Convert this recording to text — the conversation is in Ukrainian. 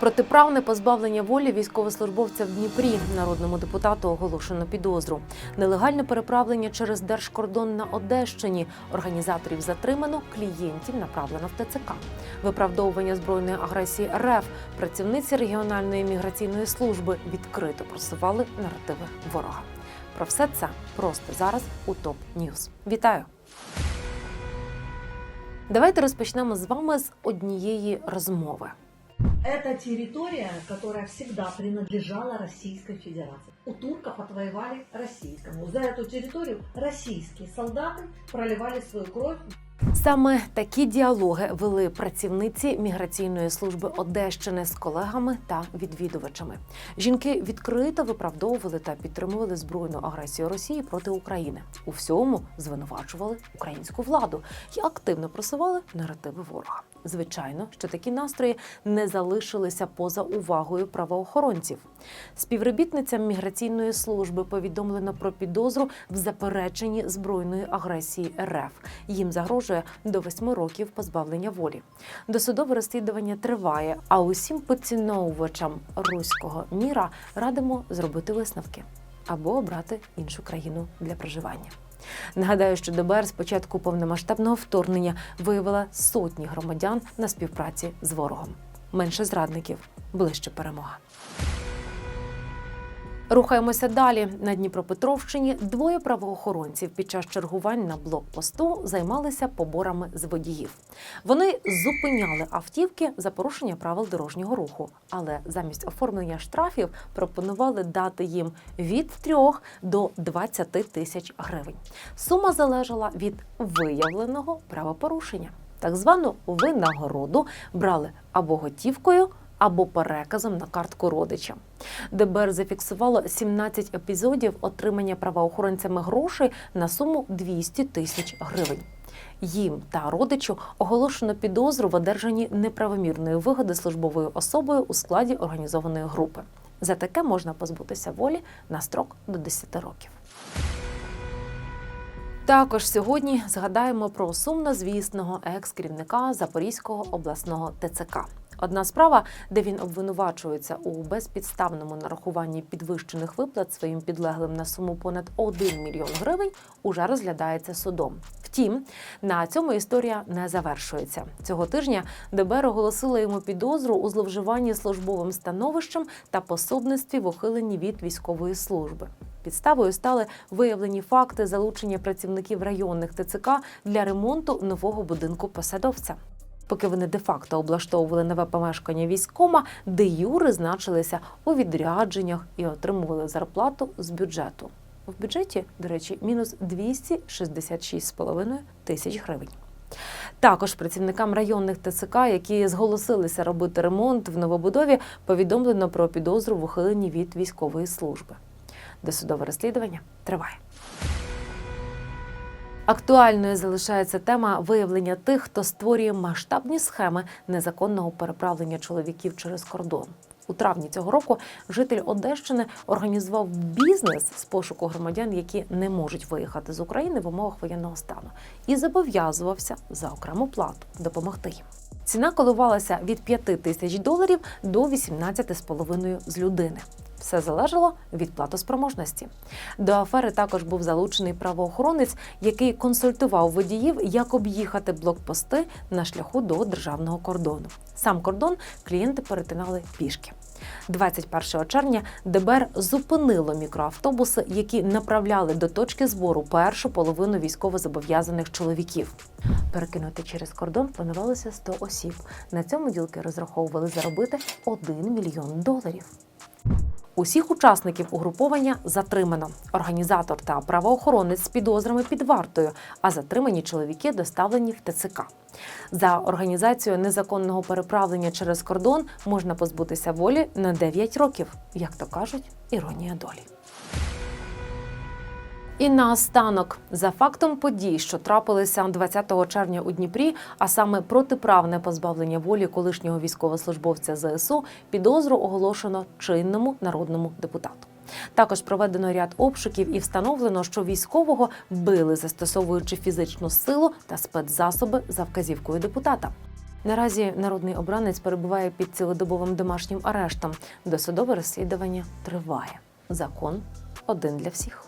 Протиправне позбавлення волі військовослужбовця в Дніпрі народному депутату оголошено підозру. Нелегальне переправлення через держкордон на Одещині. Організаторів затримано, клієнтів направлено в ТЦК. Виправдовування збройної агресії РФ працівниці регіональної міграційної служби відкрито просували наративи ворога. Про все це просто зараз у ТОП Ньюз. Вітаю! Давайте розпочнемо з вами з однієї розмови. Это территория, которая всегда принадлежала Российской Федерации. У турков отвоевали российскому. За эту территорию российские солдаты проливали свою кровь Саме такі діалоги вели працівниці міграційної служби Одещини з колегами та відвідувачами. Жінки відкрито виправдовували та підтримували збройну агресію Росії проти України. У всьому звинувачували українську владу і активно просували наративи ворога. Звичайно, що такі настрої не залишилися поза увагою правоохоронців. Співробітницям міграційної служби повідомлено про підозру в запереченні збройної агресії РФ. Їм загрожує до восьми років позбавлення волі. Досудове розслідування триває. А усім поціновувачам руського міра радимо зробити висновки або обрати іншу країну для проживання. Нагадаю, що ДБР з початку повномасштабного вторгнення виявила сотні громадян на співпраці з ворогом. Менше зрадників, ближче перемога. Рухаємося далі. На Дніпропетровщині двоє правоохоронців під час чергувань на блокпосту займалися поборами з водіїв. Вони зупиняли автівки за порушення правил дорожнього руху, але замість оформлення штрафів пропонували дати їм від 3 до 20 тисяч гривень. Сума залежала від виявленого правопорушення. Так звану винагороду брали або готівкою, або переказом на картку родича. ДБР зафіксувало 17 епізодів отримання правоохоронцями грошей на суму 200 тисяч гривень. Їм та родичу оголошено підозру в одержанні неправомірної вигоди службовою особою у складі організованої групи. За таке можна позбутися волі на строк до 10 років. Також сьогодні згадаємо про сумнозвісного екс-керівника Запорізького обласного ТЦК. Одна справа, де він обвинувачується у безпідставному нарахуванні підвищених виплат своїм підлеглим на суму понад 1 мільйон гривень, уже розглядається судом. Втім, на цьому історія не завершується. Цього тижня ДБР оголосило йому підозру у зловживанні службовим становищем та пособництві в ухиленні від військової служби. Підставою стали виявлені факти залучення працівників районних ТЦК для ремонту нового будинку посадовця. Поки вони де-факто облаштовували нове помешкання військома, де юри значилися у відрядженнях і отримували зарплату з бюджету. В бюджеті, до речі, мінус 266,5 тисяч гривень. Також працівникам районних ТЦК, які зголосилися робити ремонт в новобудові, повідомлено про підозру в ухиленні від військової служби. Досудове розслідування триває. Актуальною залишається тема виявлення тих, хто створює масштабні схеми незаконного переправлення чоловіків через кордон. У травні цього року житель Одещини організував бізнес з пошуку громадян, які не можуть виїхати з України в умовах воєнного стану, і зобов'язувався за окрему плату допомогти їм. Ціна коливалася від 5 тисяч доларів до 18,5 з людини. Все залежало від платоспроможності. До афери також був залучений правоохоронець, який консультував водіїв, як об'їхати блокпости на шляху до державного кордону. Сам кордон клієнти перетинали пішки. 21 червня ДБР зупинило мікроавтобуси, які направляли до точки збору першу половину військовозобов'язаних чоловіків. Перекинути через кордон планувалося 100 осіб. На цьому ділки розраховували заробити 1 мільйон доларів. Усіх учасників угруповання затримано. Організатор та правоохоронець з підозрами під вартою, а затримані чоловіки доставлені в ТЦК. За організацію незаконного переправлення через кордон можна позбутися волі на 9 років, як то кажуть, іронія долі. І наостанок, за фактом подій, що трапилися 20 червня у Дніпрі, а саме протиправне позбавлення волі колишнього військовослужбовця ЗСУ, підозру оголошено чинному народному депутату. Також проведено ряд обшуків і встановлено, що військового били, застосовуючи фізичну силу та спецзасоби за вказівкою депутата. Наразі народний обранець перебуває під цілодобовим домашнім арештом. Досудове розслідування триває. Закон один для всіх.